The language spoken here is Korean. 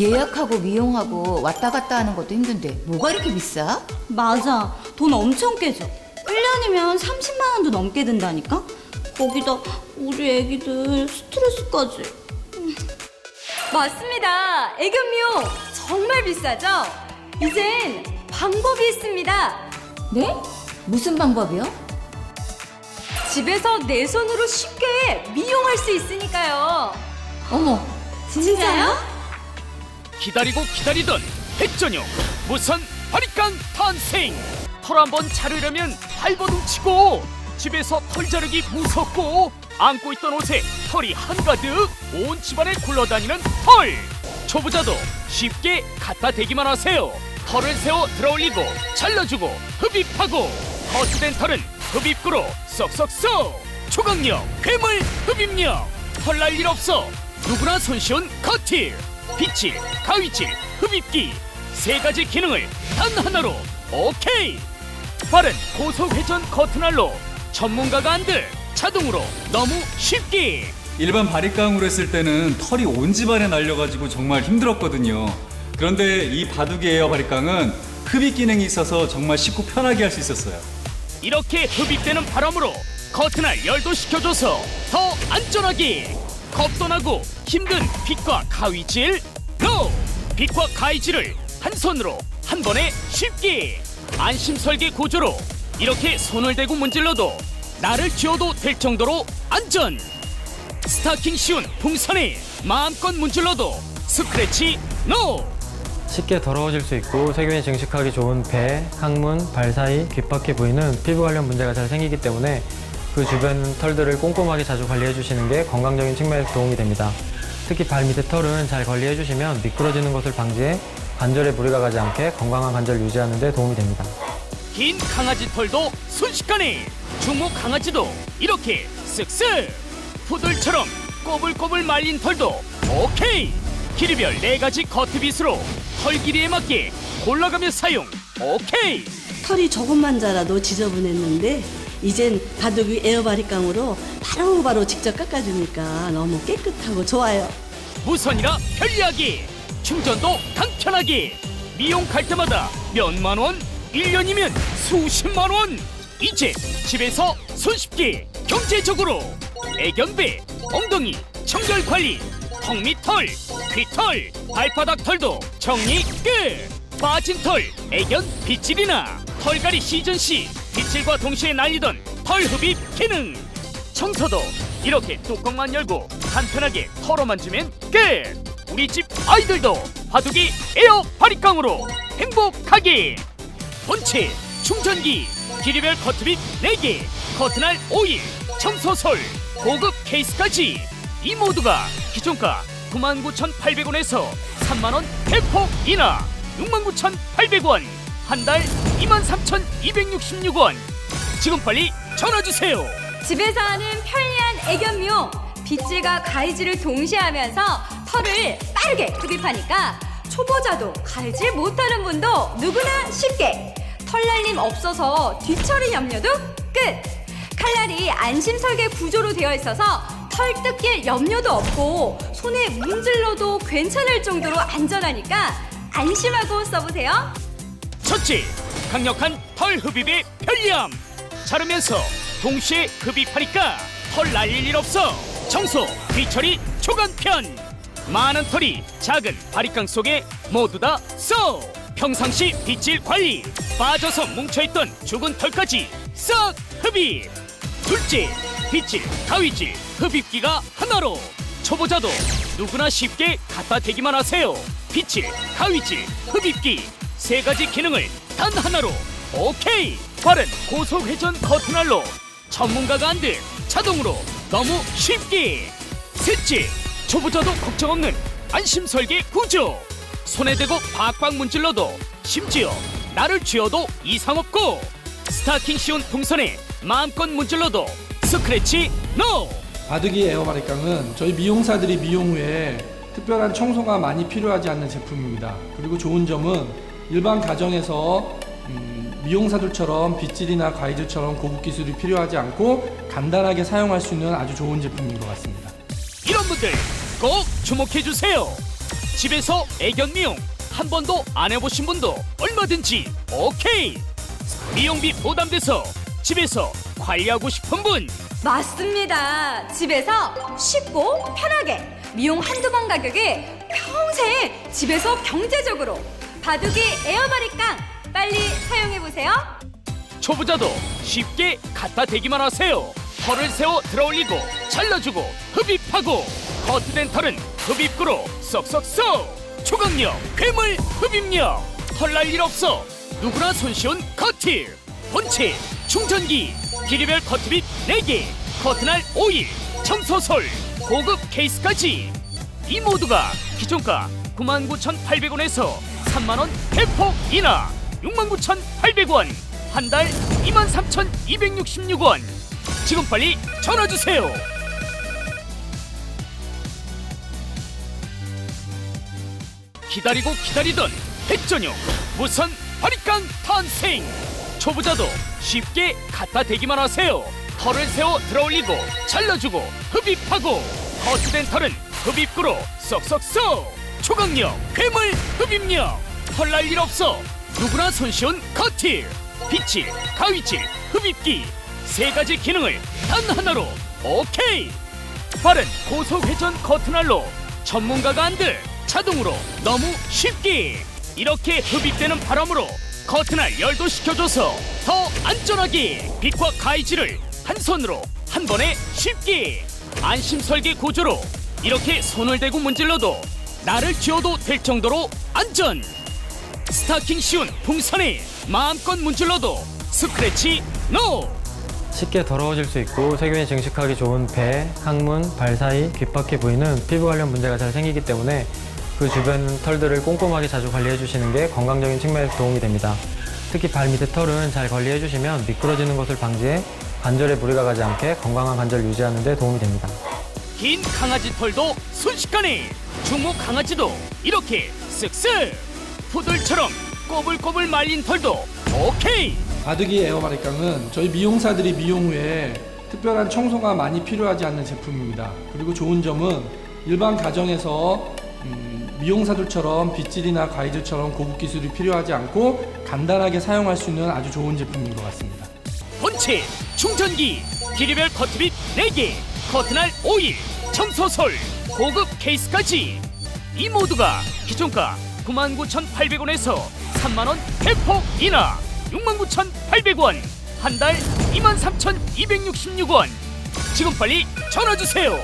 예약하고 미용하고 왔다 갔다 하는 것도 힘든데 뭐가 이렇게 비싸? 맞아. 돈 엄청 깨져. 1년이면 30만 원도 넘게 든다니까? 거기다 우리 애기들 스트레스까지. 맞습니다. 애견미용 정말 비싸죠? 이젠 방법이 있습니다. 네? 무슨 방법이요? 집에서 내 손으로 쉽게 미용할 수 있으니까요. 어머, 진짜요? 기다리고 기다리던 백전용 무선 바리깡 탄생. 털 한번 자르려면 발버둥 치고 집에서 털 자르기 무섭고 안고 있던 옷에 털이 한가득 온 집안에 굴러다니는 털. 초보자도 쉽게 갖다 대기만 하세요. 털을 세워 들어올리고 잘라주고 흡입하고 거스된 털은 흡입구로 쏙쏙쏙 초강력 괴물 흡입력. 털날 일 없어 누구나 손쉬운 커트 빗질 가위질 흡입기. 세 가지 기능을 단 하나로. 오케이. 빠른 고속 회전 커트날로 전문가가 안들 자동으로 너무 쉽게. 일반 바리깡으로 했을 때는 털이 온 집안에 날려가지고 정말 힘들었거든요. 그런데 이 바둑이 에어 바리깡은. 흡입 기능이 있어서 정말 쉽고 편하게 할 수 있었어요. 이렇게 흡입되는 바람으로 커튼을 열도 식혀줘서 더 안전하게. 겁도 나고 힘든 빗과 가위질 노! 빗과 가위질을 한 손으로 한 번에 쉽게 안심 설계 구조로 이렇게 손을 대고 문질러도 나를 쥐어도 될 정도로 안전 스타킹 쉬운 풍선에 마음껏 문질러도 스크래치 노! 쉽게 더러워질 수 있고 세균이 증식하기 좋은 배, 항문, 발 사이, 귓바퀴 부위는 피부 관련 문제가 잘 생기기 때문에 그 주변 털들을 꼼꼼하게 자주 관리해 주시는 게 건강적인 측면에서 도움이 됩니다. 특히 발 밑에 털은 잘 관리해 주시면 미끄러지는 것을 방지해 관절에 무리가 가지 않게 건강한 관절 유지하는 데 도움이 됩니다. 긴 강아지 털도 순식간에 중모 강아지도 이렇게 쓱쓱 푸들처럼 꼬불꼬불 말린 털도 오케이 길이별 네 가지 커트빗으로 털 길이에 맞게 골라가며 사용 오케이 털이 조금만 자라도 지저분했는데 이젠 바둑이 에어바리깡으로 바로 바로 직접 깎아주니까 너무 깨끗하고 좋아요. 무선이라 편리하게 충전도 간편하게 미용 갈 때마다 몇만 원, 1년이면 수십만 원. 이제 집에서 손쉽게 경제적으로 애견배, 엉덩이, 청결 관리 턱 밑 털, 귀털, 발바닥 털도 정리 끝. 빠진 털, 애견 빗질이나 털갈이 시즌 시 빗질과 동시에 날리던 털 흡입 기능 청소도 이렇게 뚜껑만 열고 간편하게 털어만 주면 끝! 우리 집 아이들도 바둑이 에어 바리깡으로 행복하게! 본체, 충전기, 길이별 커트빗 4개, 커트날 오일, 청소솔, 고급 케이스까지 이 모두가 기존가 99,800원에서 3만원 대폭 인하 69,800원 한 달 23,266원. 지금 빨리 전화 주세요. 집에서 하는 편리한 애견미용 빗질과 가위질을 동시에 하면서 털을 빠르게 흡입하니까 초보자도 가위질 못하는 분도 누구나 쉽게. 털 날림 없어서 뒤처리 염려도 끝. 칼날이 안심 설계 구조로 되어 있어서 털 뜯길 염려도 없고 손에 문질러도 괜찮을 정도로 안전하니까 안심하고 써보세요. 첫째, 강력한 털 흡입의 편리함. 자르면서 동시에 흡입하니까 털 날릴 일 없어. 청소, 뒤처리 초간편. 많은 털이 작은 바리깡 속에 모두 다 써. 평상시 빗질 관리. 빠져서 뭉쳐있던 죽은 털까지 싹 흡입. 둘째, 빗질, 가위질, 흡입기가 하나로. 초보자도 누구나 쉽게 갖다 대기만 하세요. 빗질, 가위질, 흡입기 세 가지 기능을 단 하나로. 오케이! 빠른 고속 회전 커튼알로 전문가가 안들 자동으로 너무 쉽게. 셋째 초보자도 걱정 없는 안심 설계 구조. 손에 대고 박박 문질러도 심지어 나를 쥐어도 이상 없고. 스타킹 씌운 풍선에 마음껏 문질러도 스크래치 노! 바둑이 에어바리깡은 저희 미용사들이 미용 후에 특별한 청소가 많이 필요하지 않는 제품입니다. 그리고 좋은 점은 일반 가정에서 음, 미용사들처럼 빗질이나 가위질처럼 고급 기술이 필요하지 않고 간단하게 사용할 수 있는 아주 좋은 제품인 것 같습니다. 이런 분들 꼭 주목해 주세요. 집에서 애견 미용 한 번도 안 해보신 분도 얼마든지 오케이 미용비 부담돼서 집에서 관리하고 싶은 분 맞습니다. 집에서 쉽고 편하게 미용 한두 번 가격에 평생 집에서 경제적으로 바둑이 에어바리깡. 빨리 사용해 보세요. 초보자도 쉽게 갖다 대기만 하세요. 털을 세워 들어올리고 잘라주고 흡입하고. 커트된 털은 흡입구로 쏙쏙쏙. 초강력 괴물 흡입력. 털날 일 없어. 누구나 손쉬운 커트. 본체 충전기 길이별 커트 빗 4개. 커트날 오일 청소솔 고급 케이스까지. 이 모두가 기존가 99,800원에서 3만원 대폭 인하 69,800원 한 달 23,266원. 지금 빨리 전화주세요. 기다리고 기다리던 백전용 무선 바리깡 탄생. 초보자도 쉽게 갖다 대기만 하세요. 털을 세워 들어올리고 잘라주고 흡입하고 커트된 털은 흡입구로 쏙쏙쏙 초강력 괴물 흡입력. 털날일 없어. 누구나 손쉬운 커트 빗질 가위질 흡입기. 세 가지 기능을 단 하나로. 오케이. 빠른 고속 회전 커트날로 전문가가 안들 자동으로 너무 쉽게. 이렇게 흡입되는 바람으로 커트날 열도 식혀줘서 더 안전하게 빛과 가위질을 한 손으로 한 번에 쉽게. 안심 설계 구조로 이렇게 손을 대고 문질러도 나를 쥐어도 될 정도로 안전 스타킹 쉬운 풍선에 마음껏 문질러도 스크래치 노 쉽게 더러워질 수 있고 세균이 증식하기 좋은 배, 항문, 발 사이, 귓바퀴 부위는 피부 관련 문제가 잘 생기기 때문에 그 주변 털들을 꼼꼼하게 자주 관리해 주시는 게 건강적인 측면에서 도움이 됩니다. 특히 발 밑에 털은 잘 관리해 주시면 미끄러지는 것을 방지해 관절에 무리가 가지 않게 건강한 관절 유지하는 데 도움이 됩니다. 긴 강아지 털도 순식간에 주모 강아지도 이렇게 쓱쓱 푸들처럼 꼬불꼬불 말린 털도 오케이 바둑이 에어바리깡은 저희 미용사들이 미용 후에 특별한 청소가 많이 필요하지 않는 제품입니다. 그리고 좋은 점은 일반 가정에서 음, 미용사들처럼 빗질이나 가위질처럼 고급 기술이 필요하지 않고 간단하게 사용할 수 있는 아주 좋은 제품인 것 같습니다. 본체 충전기 길이별 커트빗 4개 커트날 오일 청소솔 고급 케이스까지. 이 모두가 기존가 99,800원에서 3만원 대폭 인하 69,800원 한 달 23,266원. 지금 빨리 전화주세요